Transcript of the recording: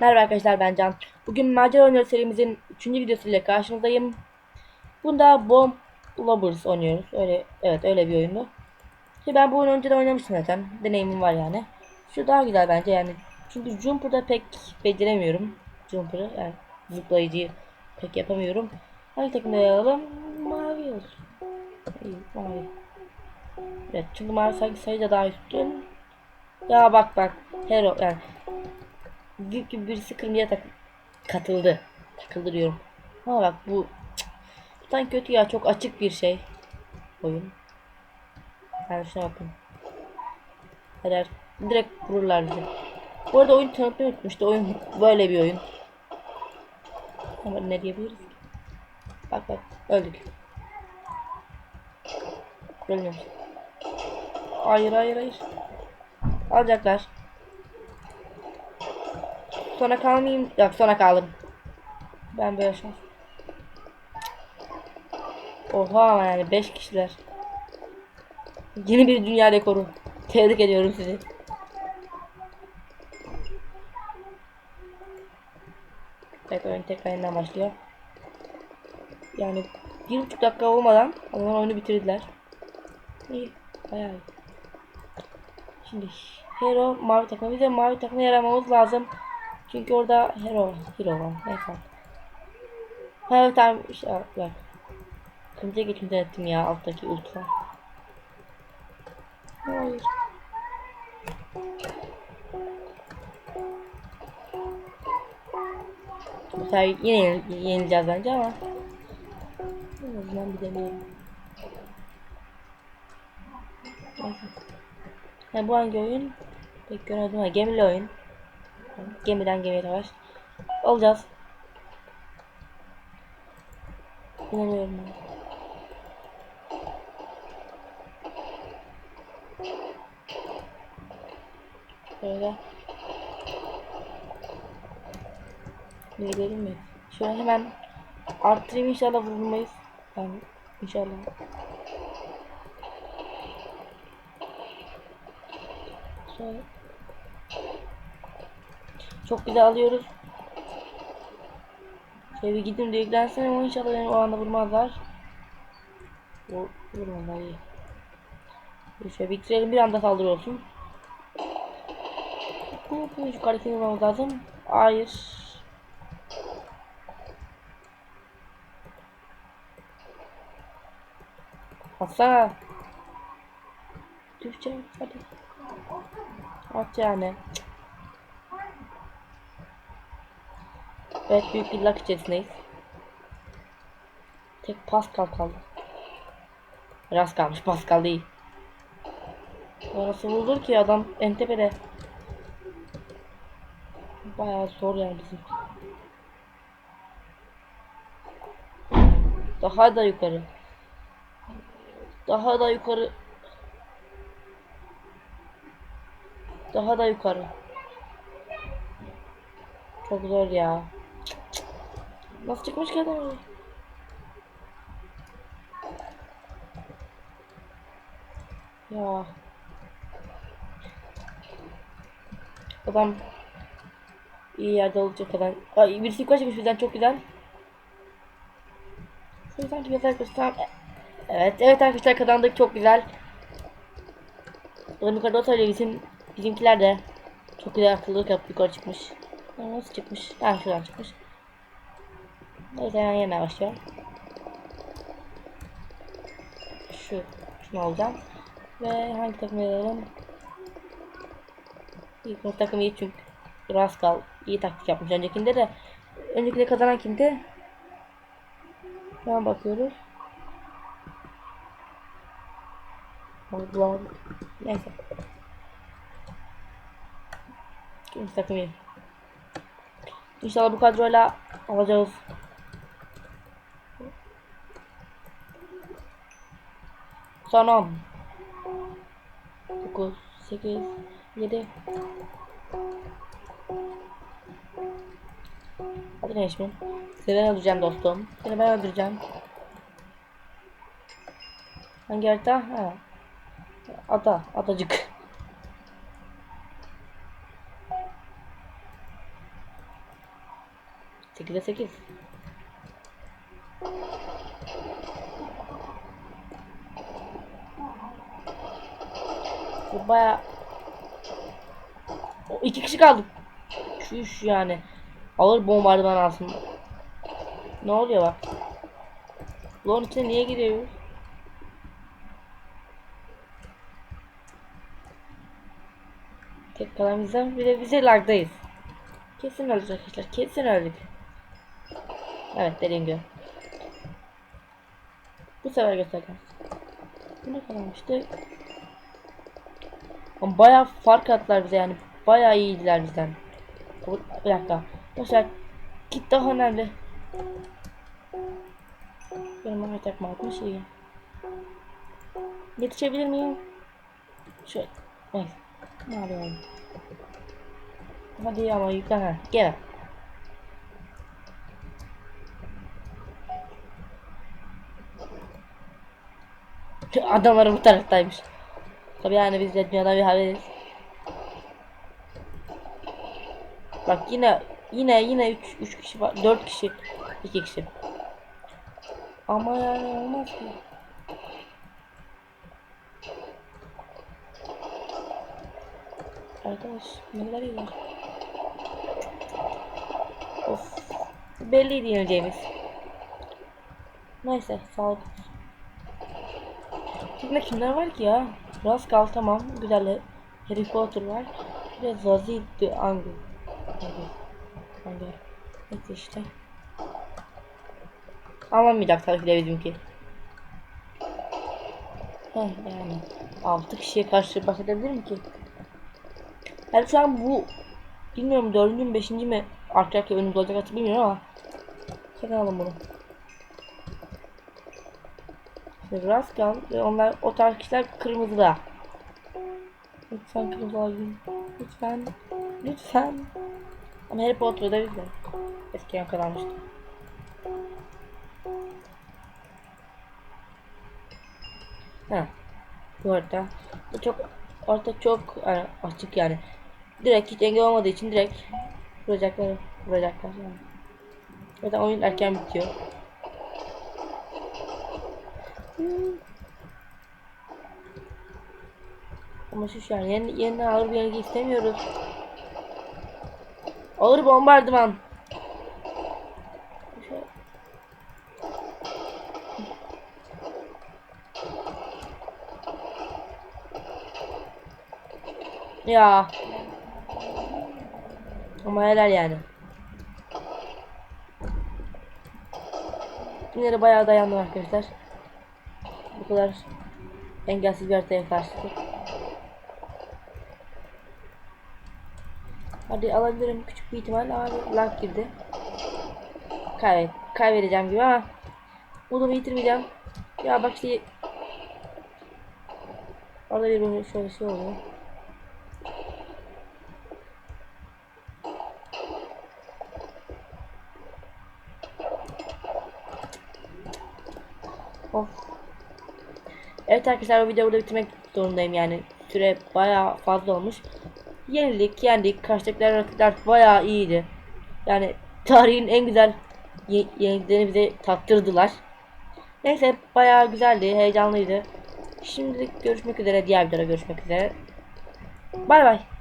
Merhaba arkadaşlar ben Can. Bugün Macera Oynuyor serimizin 3. videosuyla karşınızdayım. Bunda Bomb Lovers oynuyoruz. Öyle evet öyle bir oyundu. Ki ben bu oyunu önceden oynamıştım zaten. Deneyimim var yani. Şu daha güzel bence yani. Çünkü Jumper'da pek beceremiyorum. Jumper'ı yani zıplayıcıyı pek yapamıyorum. Hangi takımda yer alalım? Mavi olsun. İyi mavi. Evet çünkü mavi sanki sayıca daha üstün. Ya bak bak. Hero yani büyük gibi birisi kırmızıya tak katıldı. Takıldı diyorum. Ama bak bu tane kötü ya çok açık bir şey. Oyun. Yani şuna bakın. Her direkt vururlar bizi. Bu arada oyun tanıtmayı unutmuştu. Oyun böyle bir oyun. Ama ne diyebiliriz? Bak bak öldük. Ölmüyoruz. Hayır hayır hayır. Alacaklar. Sona kalmayayım. Yok sona kaldım. Ben böyle şans. Oha ama yani 5 kişiler. Yeni bir dünya rekoru. Tebrik ediyorum sizi. Evet oyun tekrar yeniden başlıyor. Yani bir buçuk dakika olmadan adamlar oyunu bitirdiler. İyi. Bayağı iyi. Şimdi Hero mavi takım. Bize mavi takımı yaramamız lazım. Çünkü orada hero, hero var. Neyse. Ha tamam işte bak. Kırmızıya geçmeden ettim ya alttaki ultra. Hayır. Sefer yine yenil- yenileceğiz bence ama. En azından bir deneyelim. Neyse. Ha, bu hangi oyun? Pek göremedim ha gemili oyun. Gemiden gemiye savaş. Olacağız. İnanıyorum ben. Böyle. Ne gidelim mi? Şöyle hemen arttırayım inşallah vurulmayız. Yani inşallah. Şöyle. Çok güzel alıyoruz. Şöyle bir gidin de yüklensin ama inşallah beni o anda vurmazlar. Vur, vurmazlar iyi. Şöyle bitirelim bir anda saldırı olsun. Bu, bu şu karakini vurmamız lazım. Hayır. Atsana. Düşeceğim hadi. At yani. Evet büyük bir luck içerisindeyiz. Tek Pascal kaldı. Rast kalmış Pascal değil. O nasıl vurulur ki adam en tepede. Bayağı zor yani bizim. Daha da yukarı. Daha da yukarı. Daha da yukarı. Çok zor ya. Nasıl çıkmış ki adam? Ya. Adam iyi yerde olacak kadar. Ay birisi yukarı çıkmış bizden çok güzel. Şöyle sanki biraz arkadaşlar. Evet evet arkadaşlar kazandık çok güzel. Adam yukarıda oturuyor bizim bizimkiler de çok güzel akıllılık yapıp yukarı çıkmış. Nasıl çıkmış? Ha şuradan çıkmış. Neyse ben yemeye başlıyorum. Şu, şunu alacağım. Ve hangi takımı alalım? İlk takım iyi çünkü Raskal iyi taktik yapmış öncekinde de. Öncekinde kazanan kimdi? An bakıyoruz. Ama bulamadık. Neyse. İkinci takım iyi. İnşallah bu kadroyla alacağız. Son 10 9 8 7 Hadi Neşmin. Seni ben öldüreceğim dostum. Seni ben öldüreceğim. Hangi harita? Ha. Ada. Adacık. 8'e 8. Bu baya iki kişi kaldı. Şuş yani. Ağır bombardıman alsın. Ne oluyor bak. Ulan içine niye giriyoruz? Tek kalan bizden bir de bize lagdayız. Kesin öldük arkadaşlar. Kesin öldük. Evet dediğim gibi. Bu sefer göstereceğim. Bu ne kadarmıştı? Ama bayağı fark attılar bize yani. Bayağı iyiydiler bizden. Bir dakika. Mesela git daha önemli. Benim bana takma atmış iyi. Yetişebilir miyim? Şöyle. Neyse. Ne yapıyorum? Hadi ama yüklen ha. Gel. Adamlar bu taraftaymış. Tabii yani biz de dünyada bir haberiz. Bak yine yine yine 3 3 kişi var. 4 kişi. 2 kişi. Ama yani olmaz ki. Arkadaş neler yiyor? Of. Belliydi yeneceğimiz. Neyse sağlık. Şimdi kimler var ki ya? Rascal tamam. Güzel. Harry Potter var. Bir de Zazie the. Angel. Angel. Neyse işte. Alamayacak tabii ki de bizimki. Heh yani. 6 kişiye karşı baş edebilir mi ki? Yani şu an bu bilmiyorum 4. mü 5. mi arka arkaya önümüzde olacak artık bilmiyorum ama sakın alın bunu. Rascal ve onlar o tarz kişiler kırmızıda. Lütfen kırmızı alayım. Lütfen. Lütfen. Ama Harry Potter'da biz de eskiden. Ha. Bu arada bu çok orta çok yani açık yani. Direkt hiç engel olmadığı için direkt vuracaklar vuracaklar yani. Zaten oyun erken bitiyor. Ama şu yani yeni, yeni ağır bir yenilgi istemiyoruz. Ağır bombardıman. Ya. Ama helal yani. Yine bayağı dayandım arkadaşlar. Bu kadar engelsiz bir haritaya karşı. Hadi alabilirim küçük bir ihtimal abi lag girdi. Kaybet kaybedeceğim gibi ama bunu bitirmeyeceğim. Ya bak işte orada bir böyle şöyle şey oluyor. Of. Evet arkadaşlar bu videoyu burada bitirmek zorundayım yani. Süre bayağı fazla olmuş. Yenildik, yendik. Karşıdakiler rakipler bayağı iyiydi. Yani tarihin en güzel ye yeniliklerini bize tattırdılar. Neyse bayağı güzeldi, heyecanlıydı. Şimdilik görüşmek üzere, diğer videoda görüşmek üzere. Bay bay.